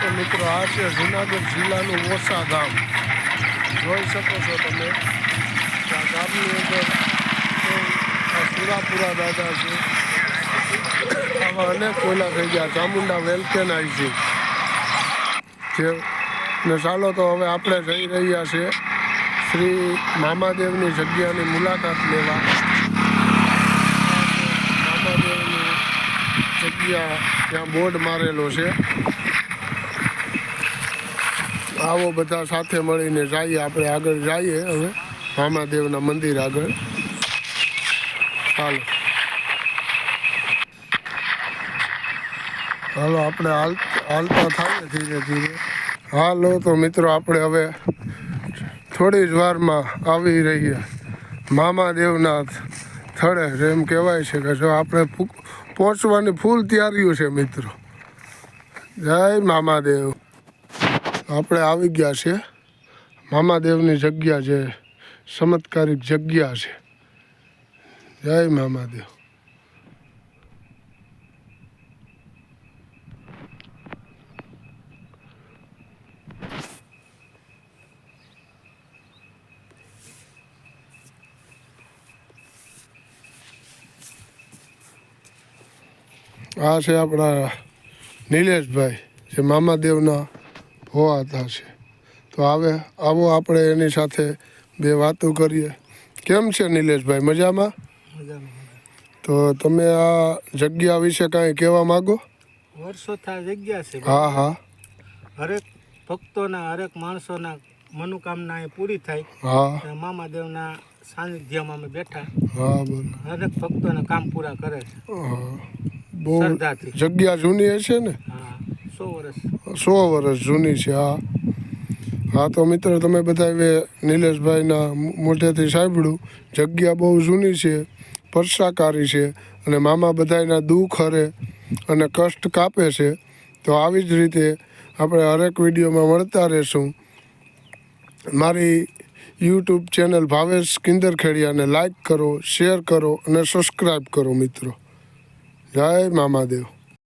તો મિત્રો, આ છે જુનાગઢ જિલ્લાનું ઓછા ગામ. જોઈ શકો છો તમે આ ગામની અંદર સુરાપુરા દાદા છે. આવા અનેક કોયલા થઈ ગયા, ચામુંડા વેલકેનાઈ છે. ને ચાલો તો હવે આપણે જઈ રહ્યા છે શ્રી મામાદેવની જગ્યાની મુલાકાત લેવા. મામાદેવની જગ્યા ત્યાં બોર્ડ મારેલો છે. આવો બધા સાથે મળીને જઈએ, આપણે આગળ જઈએ હવે. મામાદેવના મંદિર આગળ. ચાલો હાલો, આપણે હાલ, હાલતા થાય ધીરે ધીરે. હાલો, તો મિત્રો, આપણે હવે થોડી જ વારમાં આવી રહીએ. મામાદેવના સ્થળે એમ કહેવાય છે કે જો આપણે પહોંચવાની ફૂલ તૈયારીઓ છે, મિત્રો. જય મામાદેવ. આપણે આવી ગયા છે મામાદેવની જગ્યા છે. ચમત્કારિક જગ્યા છે. જય મામાદેવ. આ છે આપણા નિલેશભાઈ, જે મામાદેવના ભોવા હતા છે તો આવે આવો આપણે એની સાથે બે વાતો કરીએ. કેમ છે નિલેશભાઈ? મજામાં? તો તમે આ જગ્યા વિશે કાંઈ કહેવા માગો? વર્ષો થા જગ્યા છે. હા હા. હરેક ભક્તોના હરેક માણસોના મનોકામના એ પૂરી થાય. હા. મામાદેવના સાનિધ્યમાં અમે બેઠા. હા બરાબર. હરેક ભક્તોના કામ પૂરા કરે છે. બહુ જગ્યા જૂની હશે ને? હા. સો વર્ષ જૂની છે, હા. હા, તો મિત્રો, તમે બધા નિલેશભાઈના મોઢેથી સાંભળ્યું. જગ્યા બહુ જૂની છે, પરસાકારી છે, અને મામા બધાયના દુઃખ હરે અને કષ્ટ કાપે છે. તો આવી જ રીતે આપણે હરેક વિડીયોમાં મળતા રહેશું. મારી યુટ્યુબ ચેનલ ભાવેશ કિંદરખેડિયાને લાઈક કરો, શેર કરો અને સબસ્ક્રાઈબ કરો, મિત્રો. જય મામાદેવ.